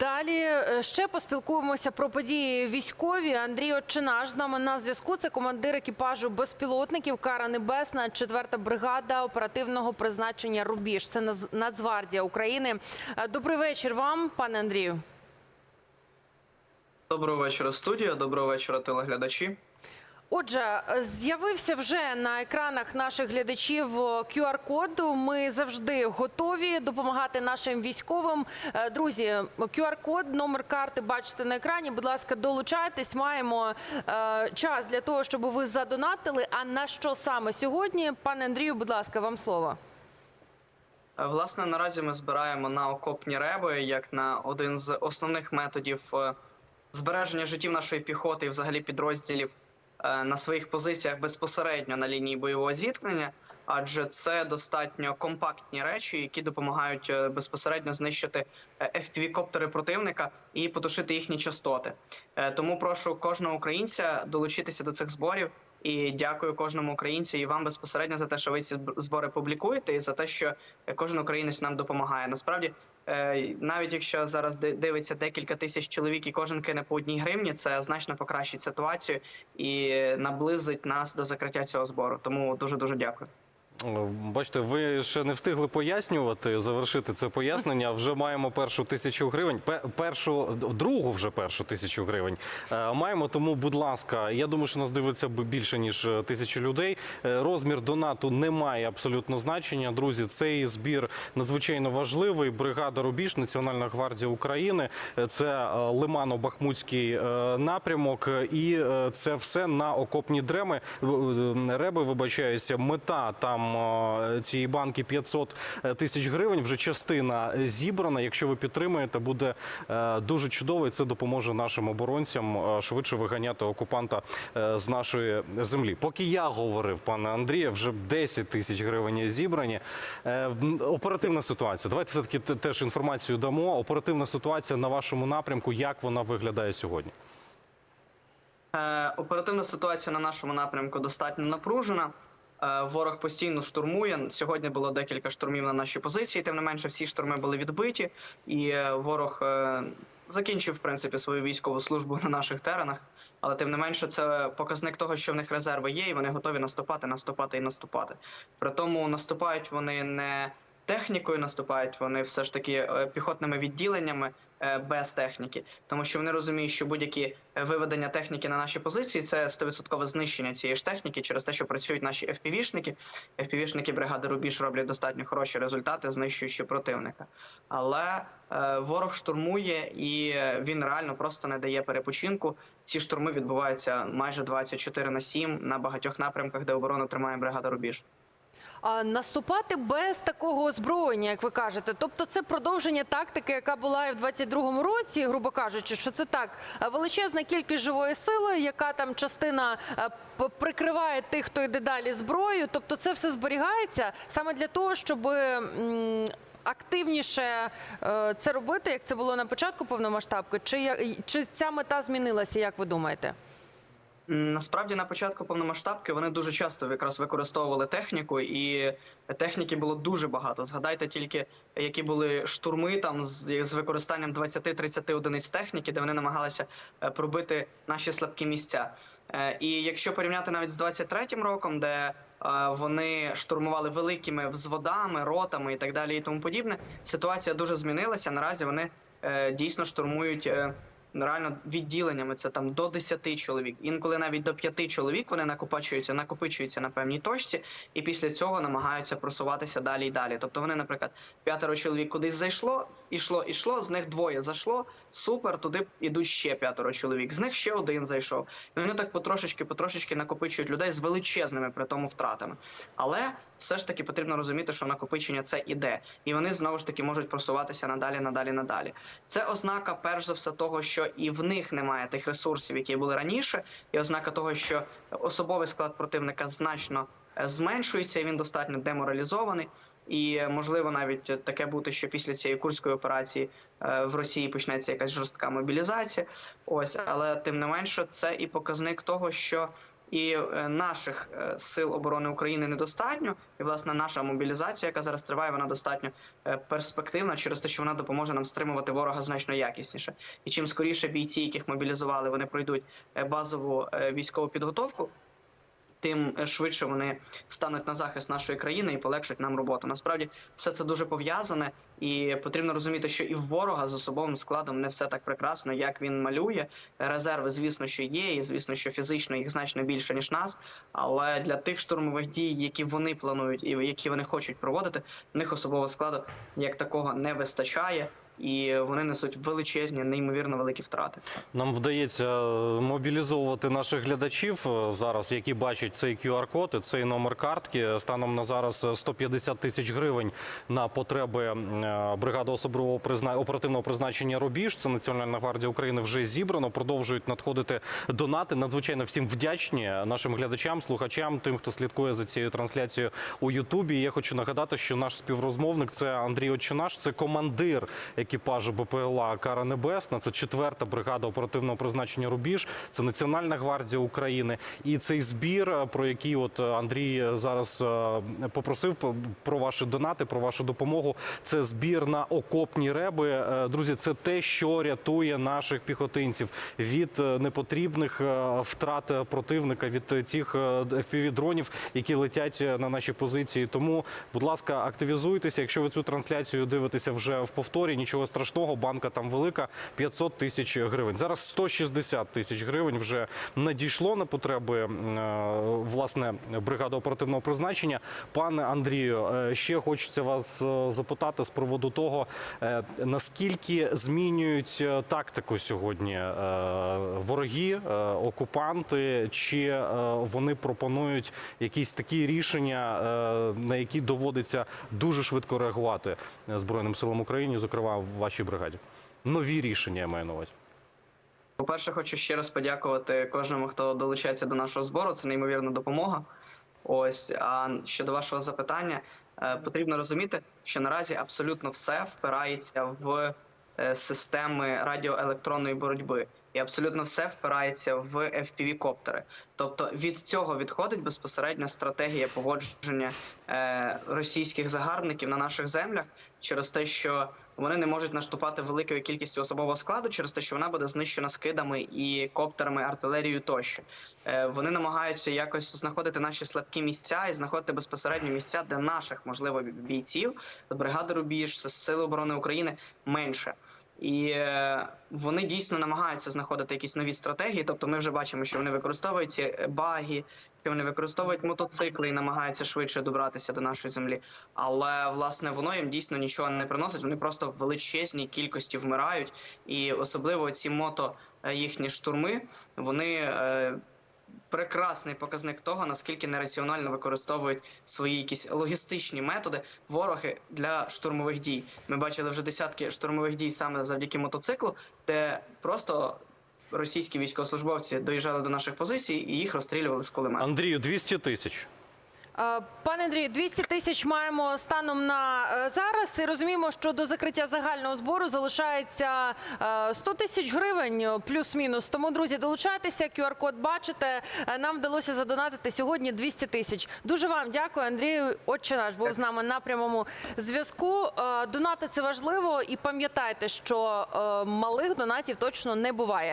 Далі е, ще поспілкуємося про події військові. Андрій Отчинаш з нами на зв'язку. Це командир екіпажу безпілотників Кара Небесна, 4-та бригада оперативного призначення Рубіж. Це Нацгвардія України. Е, Добрий вечір вам, пане Андрію. Доброго вечора, студія. Доброго вечора, телеглядачі. Отже, з'явився вже на екранах наших глядачів QR-код. Ми завжди готові допомагати нашим військовим. Е, Друзі, QR-код, номер карти бачите на екрані. Будь ласка, долучайтесь. Маємо е, час для того, щоб ви задонатили. А на що саме сьогодні, пане Андрію, будь ласка, вам слово. Е, Власне, наразі ми збираємо на окопні реби як на один з основних методів е, збереження життів нашої піхоти і взагалі підрозділів е, на своїх позиціях безпосередньо на лінії бойового зіткнення, адже це достатньо компактні речі, які допомагають е, безпосередньо знищити FPV-коптери противника і потушити їхні частоти. Е, Тому прошу кожного українця долучитися до цих зборів. І дякую кожному українцю і вам безпосередньо за те, що ви ці збори публікуєте, і за те, що е, кожен українець нам допомагає. Насправді, е, навіть якщо зараз дивиться декілька тисяч чоловік, і кожен кине по одній гривні, це значно покращить ситуацію і наблизить нас до закриття цього збору. Тому дуже дуже дякую. Бачите, ви ще не встигли пояснювати, завершити це пояснення. Вже маємо першу тисячу гривень. Пе- Першу другу вже першу тисячу гривень. Е, Маємо тому, будь ласка, я думаю, що нас дивиться більше ніж е, тисячу людей. Е, Розмір донату не має абсолютно значення. Друзі, цей збір надзвичайно важливий. Бригада Рубіж, Національна гвардія України. Це Лимано-Бахмутський напрямок, і це все на окопні дреми реби. Вибачаюся, мета там е, цієї банки 500 тисяч гривень. Вже частина зібрана. Якщо ви підтримуєте, буде е, дуже чудово. І це допоможе нашим оборонцям е, швидше виганяти окупанта е, з нашої землі. Поки я говорив, пане Андріє, вже 10 тисяч гривень зібрані. Е, Оперативна ситуація. Давайте все таки теж інформацію дамо. Оперативна ситуація на вашому напрямку. Як вона виглядає сьогодні? Е, Оперативна ситуація на нашому напрямку достатньо напружена. Е, Ворог постійно штурмує. Сьогодні було декілька штурмів на наші позиції. Тим не менше, всі штурми були відбиті, і е, ворог е, закінчив в принципі свою військову службу на наших теренах. Але тим не менше, це показник того, що в них резерви є, і вони готові наступати, наступати і наступати. При тому наступають вони не технікою, наступають вони все ж таки піхотними відділеннями без техніки, тому що вони розуміють, що будь-які е, виведення техніки на наші позиції це 100% знищення цієї ж техніки через те, що працюють наші FPV-шники. FPV-шники бригади Рубіж роблять достатньо хороші результати, знищуючи противника. Але е, ворог штурмує і е, він реально просто не дає перепочинку. Ці штурми відбуваються майже 24 на 7 на багатьох напрямках, де оборону тримає бригада Рубіж. Наступати без такого озброєння, як ви кажете, тобто це продовження тактики, яка була і в 22-му році, грубо кажучи, що це так е, величезна кількість живої сили, яка там частина е, прикриває тих, хто йде далі зброєю. Тобто, це все зберігається саме для того, щоб активніше е, це робити, як це було на початку повномасштабки, чи чи ця мета змінилася, як ви думаєте? Насправді на початку повномасштабки вони дуже часто якраз використовували техніку, і техніки було дуже багато. Згадайте тільки, які були штурми там з, з використанням 20-30 одиниць техніки, де вони намагалися е, пробити наші слабкі місця. Е, І якщо порівняти навіть з 23-м роком, де е, вони штурмували великими взводами, ротами і так далі, і тому подібне, ситуація дуже змінилася. Наразі вони дійсно штурмують. Е, реально відділеннями це там до 10 чоловік. Інколи навіть до 5 чоловік вони накопичуються, накопичуються на певній точці, і після цього намагаються просуватися далі і далі. Тобто вони, наприклад, п'ятеро чоловік кудись зайшло, ішло, ішло, з них двоє зайшло. Супер, туди йдуть ще п'ятеро чоловік. З них ще один зайшов. І вони так потрошечки, потрошечки накопичують людей з величезними при тому втратами. Але все ж таки потрібно розуміти, що накопичення це іде, і вони знову ж таки можуть просуватися надалі, надалі, надалі. Це ознака, перш за все, того, що і в них немає тих ресурсів, які були раніше, і ознака того, що особовий склад противника значно е, зменшується, і він достатньо деморалізований. І е, можливо навіть таке бути, що після цієї курської операції е, в Росії почнеться якась жорстка мобілізація. Ось, але тим не менше, це і показник того, що і е, наших е, сил оборони України недостатньо. І власне наша мобілізація, яка зараз триває, вона достатньо е, перспективна через те, що вона допоможе нам стримувати ворога значно якісніше. І чим скоріше бійці, яких мобілізували, вони пройдуть базову військову підготовку. Тим е, швидше вони стануть на захист нашої країни і полегшать нам роботу. Насправді все це дуже пов'язане, і потрібно розуміти, що і в ворога з особовим складом не все так прекрасно, як він малює. Резерви, звісно, що є, і звісно, що фізично їх значно більше ніж нас. Але для тих штурмових дій, які вони планують і які вони хочуть проводити, в них особового складу як такого не вистачає, і вони несуть величезні, неймовірно великі втрати. Нам вдається мобілізовувати наших глядачів е, зараз, які бачать цей QR-код і цей номер картки. Станом на зараз е, 150 тисяч гривень на потреби е, бригади особливого призна... оперативного призначення Рубіж. Це Національна гвардія України вже зібрано. Продовжують надходити донати. Надзвичайно всім вдячні нашим глядачам, слухачам, тим, хто слідкує за цією трансляцією у Ютубі. Я хочу нагадати, що наш співрозмовник це Андрій Очинаш, це командир екіпажу БПЛА Кара Небесна. Це четверта бригада оперативного призначення Рубіж. Це Національна гвардія України. І цей збір, е, про який от е, Андрій зараз е, попросив про ваші донати, про вашу допомогу. Це збір на окопні реби. Друзі, це те, що рятує наших піхотинців від непотрібних втрат противника, від тих fpv дронів, які летять на наші позиції. Тому, будь ласка, активізуйтеся. Якщо ви цю трансляцію дивитеся вже в повторі, нічого страшного, банка там велика 500 тисяч гривень. Зараз 160 тисяч гривень вже надійшло на потреби е, власне бригади оперативного призначення. Пане Андрію, е, ще хочеться вас е, запитати з приводу того, наскільки змінюють тактику сьогодні вороги, окупанти, чи вони пропонують якісь такі рішення, на які доводиться дуже швидко реагувати Збройним силам України, зокрема в вашій бригаді? Нові рішення я маю на увазі. По-перше, хочу ще раз подякувати кожному, хто долучається до нашого збору. Це неймовірна допомога. Ось а щодо вашого запитання, е, потрібно розуміти, що наразі абсолютно все впирається в е, системи радіоелектронної боротьби, і абсолютно все впирається в fpv коптери Тобто від цього відходить безпосередньо стратегія поводження е, російських загарбників на наших землях через те, що вони не можуть наштупати великою кількістю особового складу, через те, що вона буде знищена скидами і коптерами, артилерією тощо. Е, вони намагаються якось знаходити наші слабкі місця і знаходити безпосередньо місця, де наших можливо бійців бригади Рубіж, Сили оборони України менше. І е, вони дійсно намагаються знаходити якісь нові стратегії. Тобто, ми вже бачимо, що вони використовують ці е, баги, що вони використовують мотоцикли і намагаються швидше добратися до нашої землі. Але власне воно їм дійсно нічого не приносить. Вони просто в величезній кількості вмирають, і особливо ці мото е, їхні штурми, вони. Прекрасний показник того, наскільки нераціонально використовують свої якісь логістичні методи вороги для штурмових дій. Ми бачили вже десятки штурмових дій саме завдяки мотоциклу, де просто російські військовослужбовці доїжджали до наших позицій і їх розстрілювали з кулемета. Андрію, 200 тисяч. Е, Пане Андрію, 200 тисяч маємо станом на е, зараз. І розуміємо, що до закриття загального збору залишається е, 100 тисяч гривень е, плюс-мінус. Тому, друзі, долучайтеся. QR-код бачите. Е, Нам вдалося задонатити сьогодні 200 тисяч. Дуже вам дякую, Андрію. Отче наш був з нами на прямому зв'язку. Е, Донати це важливо, і пам'ятайте, що е, малих донатів точно не буває.